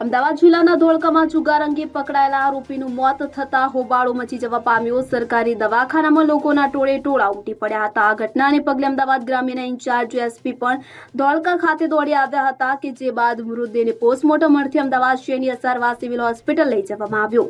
અમદાવાદ જિલ્લાના ધોળકામાં જુગાર અંગે પકડાયેલા આરોપીનું મોત થતા હોબાળો મચી જવા પામ્યો. સરકારી દવાખાનામાં લોકોના ટોળે ટોળા ઉમટી પડ્યા હતા. આ ઘટનાને પગલે અમદાવાદ ગ્રામ્યના ઇન્ચાર્જ એસપી પણ ધોળકા ખાતે દોડી આવ્યા હતા કે જે બાદ મૃતદેહને પોસ્ટમોર્ટમ અર્થે અમદાવાદ શહેરની અસારવા સિવિલ હોસ્પિટલ લઈ જવામાં આવ્યો.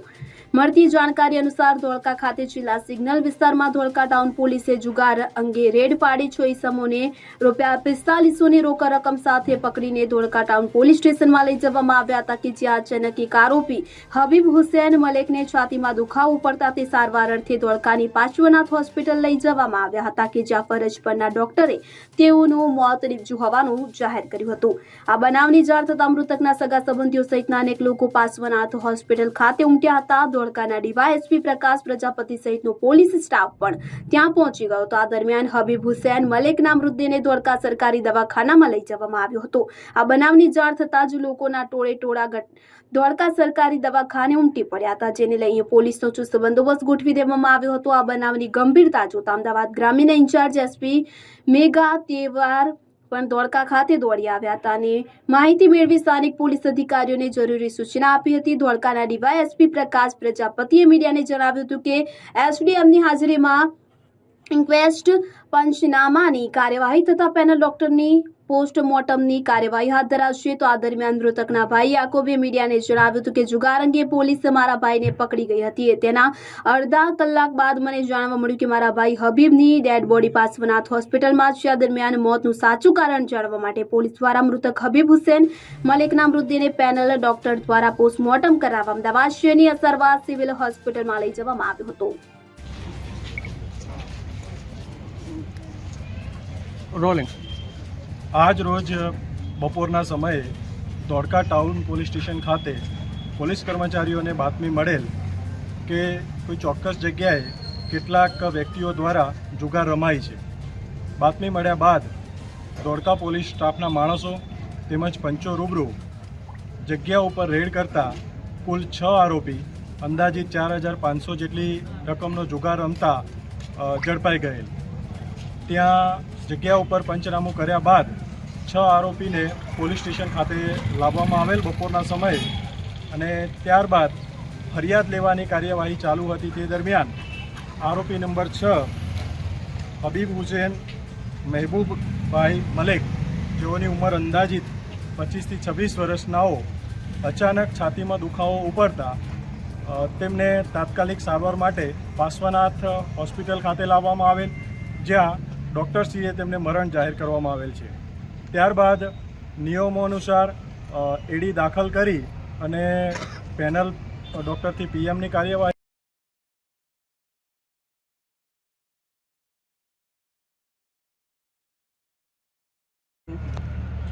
મળતી જાણકારી અનુસાર ધોળકા ખાતે જિલ્લા સિગ્નલ વિસ્તારમાં ધોળકા ટાઉન પોલીસે જુગાર અંગે રેડ પાડી છો ઇસમોને રૂપિયા પિસ્તાલીસોની રોકડ રકમ સાથે પકડીને ધોળકા ટાઉન પોલીસ સ્ટેશનમાં લઈ જવામાં આવ્યા હતા કે જ્યાં અચાનક એક આરોપી હબીબ હુસેન મલેકને છાતીમાં દુખાવો પડતા તે સારવાર અર્થે ધોળકાની પાર્શ્વનાથ હોસ્પિટલ લઈ જવામાં આવ્યા હતા કે જ્યાં ફરજ પરના ડોક્ટરે તેઓનું મોત નિપજ્યું હોવાનું જાહેર કર્યું હતું. આ બનાવની જાણ થતાં મૃતકના સગા સંબંધીઓ સહિતના અનેક લોકો પાર્શ્વનાથ હોસ્પિટલ ખાતે ઉમટ્યા હતા. ધોળકાના ડીવાયએસપી પ્રકાશ પ્રજાપતિ સહિતનો પોલીસ સ્ટાફ પણ ત્યાં પહોંચી ગયો હતો. આ દરમિયાન હબીબ હુસેન, મલેકના મૃતદેહને ધોળકા સરકારી દવાખાનામાં લઈ જવામાં આવ્યો હતો. આ બનાવની જાણ થતાં જ લોકોના ટોળે ટોળા ધોળકા સરકારી દવાખાને ઉમટી પડ્યા હતા, જેને લઈને પોલીસનો ચુસ્ત બંદોબસ્ત ગોઠવી દેવામાં આવ્યો હતો. આ બનાવની ગંભીરતા જોતા અમદાવાદ ગ્રામીણ ઇન્ચાર્જ એસપી મેઘા તેવાર પણ ધોળકા ખાતે દોડી આવ્યા હતા અને માહિતી મેળવી સ્થાનિક પોલીસ અધિકારીઓને જરૂરી સૂચના આપી હતી. ધોળકાના ડીવાયએસપી પ્રકાશ પ્રજાપતિએ મીડિયાને જણાવ્યું હતું કે એસડીએમની હાજરીમાં ઇન્ક્વેસ્ટ પંચનામાની કાર્યવાહી તથા પેનલ ડોક્ટરની પોસ્ટમોર્ટમની કાર્યવાહી હાથ ધરાશે. તો આ દરમિયાન મૃતકના ભાઈ યાકોબે મીડિયાને જણાવ્યું હતું કે જુગાર અંગે પોલીસ મારા ભાઈને પકડી ગઈ હતી તેના અડધા કલાક બાદ મને જાણવા મળ્યું કે મારા ભાઈ હબીબની ડેડ બોડી પાર્શ્વનાથ હોસ્પિટલમાં છે. આ દરમિયાન મોતનું સાચું કારણ જાણવા માટે પોલીસ દ્વારા મૃતક હબીબ હુસેન, મલિકના મૃતદેહને પેનલ ડોક્ટર દ્વારા પોસ્ટમોર્ટમ કરાવવા અમદાવાદ શહેરની અસરવા સિવિલ હોસ્પિટલમાં લઈ જવામાં આવ્યો હતો. રોલિંગ. આજ રોજ બપોરના સમયે ધોળકા ટાઉન પોલીસ સ્ટેશન ખાતે પોલીસ કર્મચારીઓને બાતમી મળેલ કે કોઈ ચોક્કસ જગ્યાએ કેટલાક વ્યક્તિઓ દ્વારા જુગાર રમાય છે. બાતમી મળ્યા બાદ ધોળકા પોલીસ સ્ટાફના માણસો તેમજ પંચો રૂબરૂ જગ્યા ઉપર રેડ કરતા કુલ છ આરોપી અંદાજિત ચાર હજાર પાંચસો જેટલી રકમનો જુગાર રમતા ઝડપાઈ ગયેલ. ત્યાં જગ્યા ઉપર પંચનામું કર્યા બાદ છ આરોપીને પોલીસ સ્ટેશન ખાતે લાવવામાં આવેલ બપોરના સમયે અને ત્યારબાદ ફરિયાદ લેવાની કાર્યવાહી ચાલુ હતી તે દરમિયાન આરોપી નંબર છ, હબીબ હુસેન, મહેબૂબભાઈ મલેક, જેઓની ઉંમર અંદાજિત પચીસથી છવ્વીસ વર્ષનાઓ અચાનક છાતીમાં દુખાવો ઉપડતા તેમને તાત્કાલિક સારવાર માટે પાર્શ્વનાથ હોસ્પિટલ ખાતે લાવવામાં આવેલ, જ્યાં ડૉક્ટરશ્રીએ તેમને મરણ જાહેર કરવામાં આવેલ છે. ત્યારબાદ નિયમો અનુસાર એડી દાખલ કરી અને પેનલ ડૉક્ટરથી પીએમની કાર્યવાહી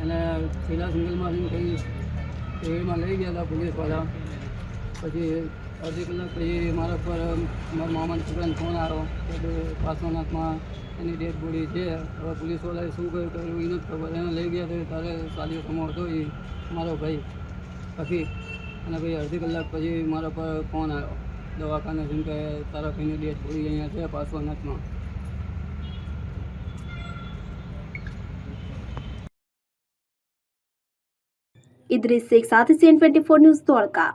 અને છેલ્લા સિંગલમાંથી કંઈ શહેરમાં લઈ ગયા હતા પોલીસવાળા પછી અડધી કલાક પછી મારા પર મારા મામાના છોકરાને ફોન આવ્યો કે પાર્શ્વનાથમાં એની ડેડ બોડી છે. હવે પોલીસવાળાએ શું કર્યું કર્યું એ નથી ખબર. એને લઈ ગયા તો તારે સાલીઓ સમો હતો એ મારો ભાઈ પછી અને પછી અડધી કલાક પછી મારા પર ફોન આવ્યો. દવાખાને જેમ કે તારા ભાઈની ડેડ બોડી અહીંયા છે પાર્શ્વનાથમાં. ઇદ્રિસ શેખ સાથે CN twenty four news Dholka